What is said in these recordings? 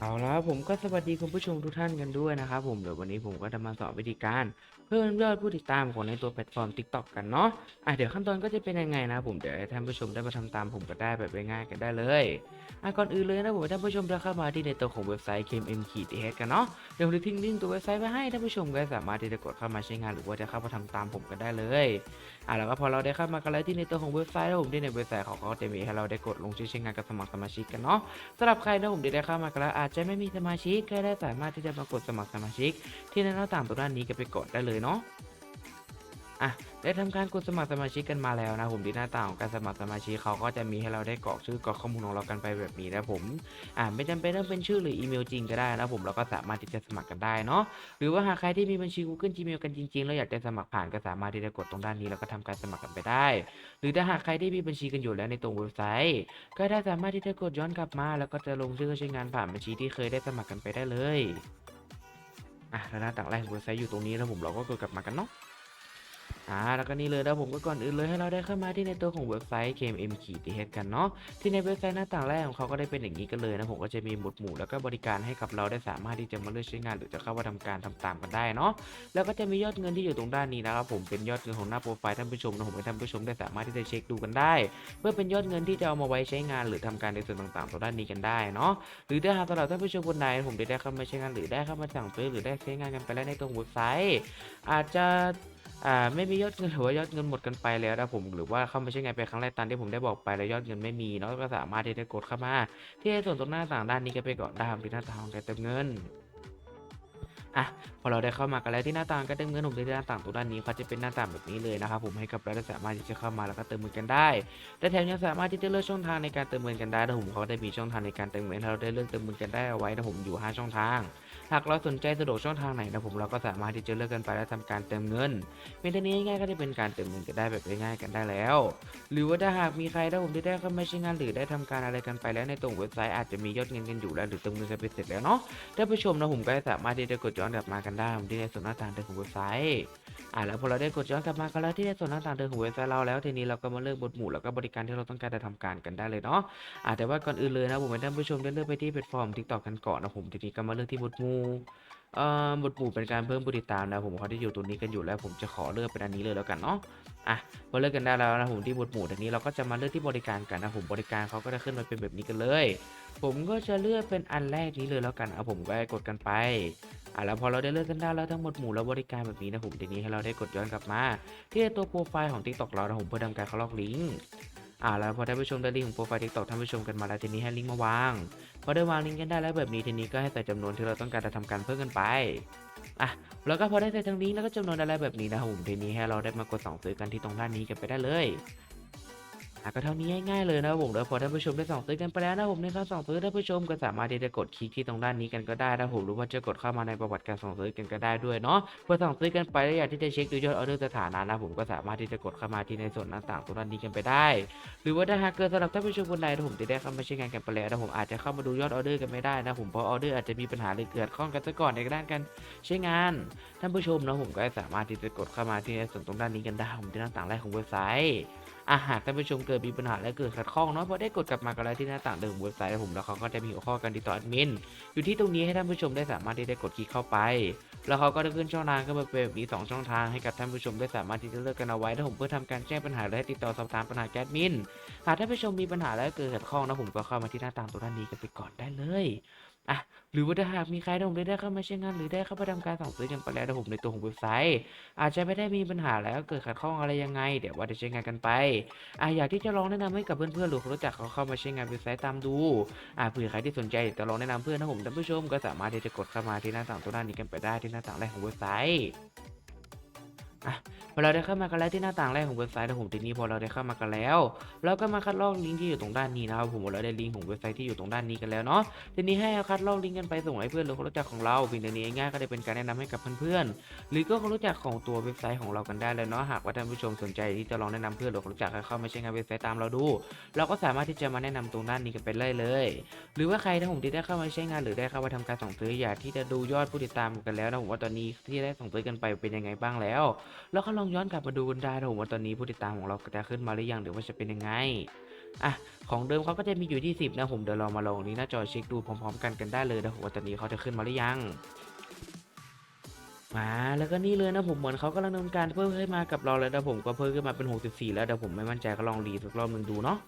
เอาละผมก็สวัสดีคุณผู้ชมทุกท่านกันด้วยนะครับผมเดี๋ยววันนี้ผมก็จะมาสอนวิธีการ เพิ่มยอดผู้ติดตามของในตัวแพลตฟอร์ม TikTok กันเนาะอะเดี๋ยวขั้นตอนก็จะเป็นยังไงนะผมเดี๋ยวให้ท่านผู้ชมได้มาทำตามผมก็ได้แบบง่ายๆกันได้เลยอะก่อนอื่นเลยนะผมท่านผู้ชมได้เข้ามาที่ในตัวของเว็บไซต์ KMM ขีดกันเนาะเดี๋ยวผมจะทิ้งลิงก์ตัวเว็บไซต์ไว้ให้ท่านผู้ชมก็สามารถที่จะกดเข้ามาใช้งานหรือว่าจะเข้ามาทำตามผมก็ได้เลย อะแล้วก็พอเราได้เข้ามากันแล้วที่ในตัวของเว็บไซต์แล้วผมที่ในเว็บไซต์เขาก็จะมีให้เราได้กดลงชื่อใช้งานกับสมัครสมาชิกกันเนาะสำหรับใครนะผมที่ได้เข้ามากันแล้วอาจจะไม่มีสมาชิกก็ได้สามารถที่จะมากดสมัครสมาชิก ที่ในหน้าต่างตรงด้านนี้ก็ไปกดได้เลยเนาะ ได้ทำการกดสมัครสมาชิกกันมาแล้วนะผมที่หน้าต่างของการสมัครสมาชิกเขาก็จะมีให้เราได้กรอกชื่อกรอกข้อมูลของเรากันไปแบบนี้นะผมอ่าไม่จำเป็นต้องเป็นชื่อหรืออีเมลจริงก็ได้นะผมเราก็สามารถที่จะสมัครกันได้เนาะหรือว่าหากใครที่มีบัญชี Google Gmail กันจริงๆแล้วอยากจะสมัครผ่านก็สามารถที่จะกดตรงด้านนี้แล้วก็ทำการสมัครกันไปได้ หรือถ้าหากใครที่มีบัญชีกันอยู่แล้วในตรงเว็บไซต์ ก็ได้สามารถที่จะกดย้อนกลับมา แล้วก็จะลงชื่อใช้งานผ่านบัญชีที่เคยได้สมัครกันไปได้เลยอะแล้วหน้าต่างแรกของเว็บไซต์อยู่ตรงนี้แล้วผมเราก็กดกลับมากันเนาะ อ่าแล้วก็นี่เลยแล้วผมก็ก่อนอื่นเลยให้เราได้เข้ามาที่ในตัวของเว็บไซต์ KMM ขีด h กันเนาะที่ในเว็บไซต์หน้าต่างแรกของเขาก็ได้เป็นอย่างนี้กันเลยนะผมก็จะมีหมวดหมู่แล้วก็บริการให้กับเราได้สามารถที่จะมาเลือกใช้งาน หรือจะเข้ามาทำการทำตามกันได้เนาะแล้วก็จะมียอดเงินที่อยู่ตรงด้านนี้นะครับผมเป็นยอดเงินของหน้าโปรไฟล์ท่านผู้ชมนะผมให้ท่านผู้ชมได้สามารถที่จะเช็คดูกันได้ เพื่อเป็นยอดเงินที่จะเอามาไว้ใช้งาน หรือทำการในส่วนต่างๆตรงด้านนี้กันได้เนาะหรือถ้าหากสำหรับท่านผู้ชมคนใดผมได้ได้เข้ามาใช้งานหรือได้เข้ามาสั่งซื้อหรือได้ใช้งานกันไปแล้วในตรงเว็บไซต์ อาจจะ อ่าไม่มียอดเงินหรือว่ายอดเงินหมดกันไปแล้วนะผมหรือว่าเข้ามาใช้งานไปครั้งแรกตามที่ผมได้บอกไปแล้วยอดเงินไม่มีเนาะก็สามารถที่จะกดเข้ามา ที่ส่วนตรงหน้าต่างด้านนี้ก็ไปก่อนด้ครับที่หน้าต่างการเติมเงินอะพอเราได้เข้ามากันแล้วที่หน้าต่างการเติมเงินผมที่หน้าต่างตรงด้านนี้เขาจะเป็นหน้าต่างแบบนี้เลยนะครับผมให้กับเราได้สามารถที่จะเข้ามาแล้วก็เติมเงินกันได้และแถมยังสามารถที่จะเลือกช่องทางในการเติมเงินกันได้นะผมเขาได้มีช่องทางในการเติมเงินให้เราได้เลือกเติมเงินกันได้เอาไว้นะผมอยู่ห้าช่องทาง หากเราสนใจสะดวกช่องทางไหนนะผมเราก็สามารถที่จะเลือกกันไปและทำการเติมเงินเพียงเท่านี้ง่ายก็จะเป็นการเติมเงินกันได้แบบง่ายๆกันได้แล้ว หรือว่าถ้าหากมีใครถ้าผมที่ได้เข้ามาใช้งานหรือได้ทำการอะไรกันไปแล้วในตรงเว็บไซต์อาจจะมียอดเงินกันอยู่แล้วหรือเติมเงินกันไปเสร็จแล้วเนาะท่านผู้ชมนะผมก็สามารถที่จะกดย้อนกลับมากันได้ผมที่ในส่วนหน้าต่างเดิมของเว็บไซต์อ่าแล้วพอเราได้กดย้อนกลับมากันแล้วที่ในส่วนหน้าต่างเดิมของเว็บไซต์เราแล้วทีนี้เราก็มาเลือกบทหมู่แล้วก็บริการที่เราต้องการจะทำการกันได้เลยเนาะอ่าแต่ว่าก่อนอื่นเลยนะผมให้ท่านผู้ชมได้เลือกไปที่แพลตฟอร์ม TikTok กันก่อนนะผมทีนี้ก็มาเลือกที่บทหมู่เอ่อบทหมู่เป็นการเพิ่มผู้ติดตามนะผมเขาที่อยู่ตรงนี้กันอยู่แล้วผมจะขอเลือกเป็นอันนี้เลยแล้วกันเนาะอะพอเลือกกันได้แล้วนะผมที่บทหมู่ทีนี้เราก็จะมาเลือกที่บริการกันนะผมบริการเขาก็จะขึ้นมาเป็นแบบนี้กันเลย ผมก็จะเลือกเป็นอันแรกนี้เลยแล้วกันเอาผมก็กดกันไปอะแล้วพอเราได้เลือกกันได้แล้วทั้งหมดหมู่แล้วบริการแบบนี้นะผมทีนี้ให้เราได้กดย้อนกลับมา ที่ตัวโปรไฟล์ของ TikTok เรานะผมเพื่อทำการเขาล็อกลิงก์ อ่าแล้วพอท่านผู้ชมได้ลิงก์ของโปรไฟล์ TikTok ท่านผู้ชมกันมาแล้วทีนี้ให้ลิงก์มาวาง พอได้วางลิงก์กันได้แล้วแบบนี้ทีนี้ก็ให้ใส่จำนวนที่เราต้องการจะทำการเพิ่มกันไปอะแล้วก็พอได้ใส่ทั้งลิงก์แล้วก็จำนวนอะไรแบบนี้นะครับผมทีนี้ให้เราได้มากดส่องซื้อกันที่ตรงด้านนี้กันไปได้เลย อะก็เท่านี้ง่ายๆเลยนะครับผมแล้วพอท่านผู้ชมได้ส่องซื้อกันไปแล้วนะผมในการส่องซื้อท่านผู้ชมก็สามารถที่จะกดคลิกที่ตรงด้านนี้กันก็ได้นะผมหรือว่าจะกดเข้ามาในประวัติการส่องซื้อกันก็ได้ด้วยเนาะเพื่อส่องซื้อกันไปแล้วอยากที่จะเช็คดูยอดออเดอร์สถานะนะผมก็สามารถที่จะกดเข้ามาที่ในส่วนต่างๆตรงด้านนี้กันไปได้ หรือว่าถ้าหากเกิดสำหรับท่านผู้ชมคนใดที่ผมจะได้เข้ามาใช้งานกันไปแล้วนะผมอาจจะเข้ามาดูยอดออเดอร์กันไม่ได้นะผมเพราะออเดอร์อาจจะมีปัญหาหรือเกิดข้องกันซะก่อนในด้านการใช้งาน ท่านผู้ชมนะผมก็สามารถที่จะกดเข้ามาที่ในส่วนตรงด้านนี้กันได้ผมที่หน้าต่างแรกของเว็บไซต์ อะหากท่านผู้ชมเกิดมีปัญหาและเกิดขัดข้องเนาะพอได้กดกลับมากันแล้วที่หน้าต่างเดิมของเว็บไซต์ผมแล้วเขาก็จะมีหัวข้อการติดต่อแอดมินอยู่ที่ตรงนี้ให้ท่านผู้ชมได้สามารถที่ได้กดคลิกเข้าไป แล้วเขาก็จะขึ้นช่องทางก็มาเป็นแบบนี้สองช่องทางให้กับท่านผู้ชมได้สามารถที่จะเลือกกันเอาไว้ถ้าผมเพื่อทำการแจ้งปัญหาและติดต่อสอบถามปัญหาแก๊สมินหากท่านผู้ชมมีปัญหาและเกิดขัดข้องนะผมก็เข้ามาที่หน้าต่างตัวด้านนี้กันไปก่อนได้เลย อะหรือว่าถ้าหากมีใครที่ผมได้เข้ามาใช้งาน หรือได้เข้าไปทำการสั่งซื้อกันไปแล้วนะผมในตัวของเว็บไซต์ อาจจะไม่ได้มีปัญหาแล้วเกิดขัดข้องอะไรยังไง เดี๋ยวว่าจะใช้งานกันไปอะอยากที่จะลองแนะนำให้กับเพื่อนๆหรือคนรู้จักเขาเข้ามาใช้งานเว็บไซต์ตามดูอะเผื่อใครที่สนใจจะลองแนะนำเพื่อนนะผมท่านผู้ชมก็สามารถที่จะกดเข้ามาที่หน้าต่างตัวหน้านี้กันไปได้ที่หน้าต่างแรกของเว็บไซต์ อะพอเราได้เข้ามากันแล้วที่หน้าต่างแรกของเว็บไซต์นะผมทีนี้พอเราได้เข้ามากันแล้วเราก็มาคัดลอกลิงก์ที่อยู่ตรงด้านนี้นะครับผมเราได้ลิงก์ของเว็บไซต์ที่อยู่ตรงด้านนี้กันแล้วเนาะทีนี้ให้เอาคัดลอกลิงก์กันไปส่งให้เพื่อนหรือคนรู้จักของเราเพียงเท่นี้ง่ายก็ได้เป็นการแนะนำให้กับเพื่อนๆหรือก็คนรู้จักของตัวเว็บไซต์ของเรากันได้เลยเนาะหากว่าท่านผู้ชมสนใจที่จะลองแนะนำเพื่อนหรือคนรู้จักให้เข้ามาใช้งานเว็บไซต์ตามเราดู เราก็สามารถที่จะมาแนะนำตรงด้านนี้กันไปเลยเลย หรือว่าใครที่ผมที่ได้เข้ามาใช้งานหรือได้เข้ามาทำการส่งซื้ออยากที่จะดูยอดผู้ติดตามกันแล้วนะผมว่าตอนนี้ที่ได้ส่งซื้อกันไปเป็นยังไงบ้างแล้วแล้วก็ลองย้อนกลับมาดูกันได้นะผมว่าตอนนี้ผู้ติดตามของเราจะขึ้นมาหรือยังหรือว่าจะเป็นยังไงอะของเดิมเขาก็จะมีอยู่ที่ 10 นะผมเดี๋ยวเรามาลองนี้หน้าจอเช็คดูพร้อมๆ กันกันได้เลยนะผมว่าตอนนี้เขาจะขึ้นมาหรือยังมาแล้วก็นี่เลยนะผมเหมือนเขากำลังดำเนินการเพิ่มขึ้นมากับเราแล้วนะผมก็เพิ่มขึ้นมาเป็น 64 แล้วเดี๋ยวผมไม่มั่นใจก็ลองรีสักรอบหนึ่งดูเนาะ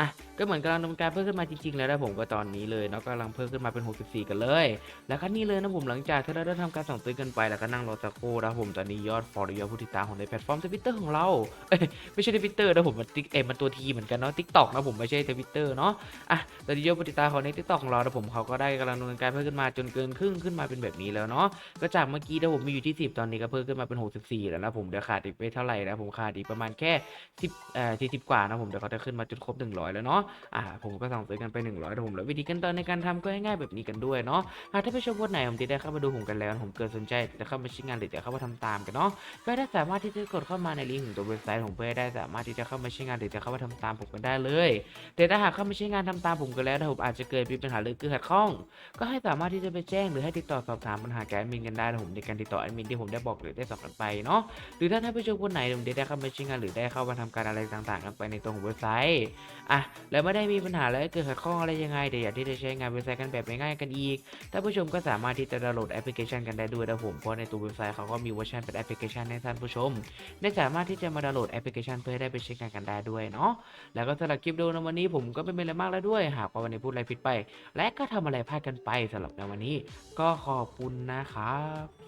อะก็เหมือนกำลังดำเนินการเพิ่มขึ้นมาจริงๆ แล้วนะผมก็ตอนนี้เลยเนาะกำลังเพิ่มขึ้นมาเป็น 64 กันเลย แล้วก็นี่เลยนะผมหลังจากที่เราได้ทำการสั่งซื้อกันไปแล้วก็นั่งรอสักครู่นะผมตอนนี้ยอดฟอลยอดผู้ติดตามของในแพลตฟอร์มทวิตเตอร์ของเราเอ้ยไม่ใช่ทวิตเตอร์นะผมมันติ๊กเอ็มมันตัวทีเหมือนกันเนาะทิกตอกนะผมไม่ใช่ทวิตเตอร์เนาะอะตอนนี้ยอดผู้ติดตามของในทิกตอกของเรานะผมเขาก็ได้กำลังดำเนินการเพิ่มขึ้นมาจนเกินครึ่งขึ้นมาเป็นแบบนี้แล้วเนาะก็จากเมื่อกี้นะผมมีอยู่ที่ 10 ตอนนี้ก็เพิ่มขึ้นมาเป็น 64 แล้วนะผมเดี๋ยวขาดอีกไม่เท่าไหร่นะผมขาดอีกประมาณแค่10เอ่อ40 กว่านะผมเดี๋ยวเขาจะขึ้นมาจนครบ100แล้วเนาะอ่าผมก็สั่งซื้อกันไป 100นะผมแล้ววิธีขั้นตอนในการทำก็ง่ายๆแบบนี้กันด้วยเนาะหากถ้าผู้ชมคนไหนผมได้เข้ามาดูผมกันแล้ว ผมเกิดสนใจจะเข้ามาใช้งานหรือจะเข้ามาทำตามกันเนาะก็ได้สามารถที่จะกดเข้ามาในลิงก์ของตัวเว็บไซต์ผมเพื่อได้สามารถที่จะเข้ามาใช้งานหรือจะเข้ามาทำตามผมกันได้เลยแต่ถ้าหากเข้ามาใช้งานทำตามผมกันแล้วถ้าผมอาจจะเกิดมีปัญหาหรือเกิดขัดข้อง ก็ให้สามารถที่จะไปแจ้งหรือให้ติดต่อสอบถามปัญหาแกแอดมินกันได้ผมในการติดต่อแอดมินที่ผมได้บอกหรือได้สอบกันไปเนาะหรือถ้าท่านผู้ชมคนไหนผมได้เข้ามาใช้งานหรือได้เข้ามาทำการอะไรต่างๆ กันไปในตัวของเว็บไซต์อะแล้วไม่ได้มีปัญหาแล้วเกิดขัดข้องอะไรยังไงแต่อยากที่จะใช้งานเว็บไซต์กันแบบง่ายๆกันอีกท่านผู้ชมก็สามารถที่จะดาวน์โหลดแอปพลิเคชันกันได้ด้วยนะผมเพราะในตัวเว็บไซต์เขาก็มีเวอร์ชันเป็นแอปพลิเคชันให้ท่านผู้ชม ได้สามารถที่จะมาดาวน์โหลดแอปพลิเคชันเพื่อให้ได้ไปใช้งานกันได้ด้วยเนาะแล้วก็สำหรับคลิปดูในวันนี้ผมก็ไม่เป็นอะไรมากแล้วด้วย หากว่าวันนี้พูดอะไรผิดไป และก็ทำอะไรพลาดกันไปสำหรับในวันนี้ ก็ขอบคุณนะครับ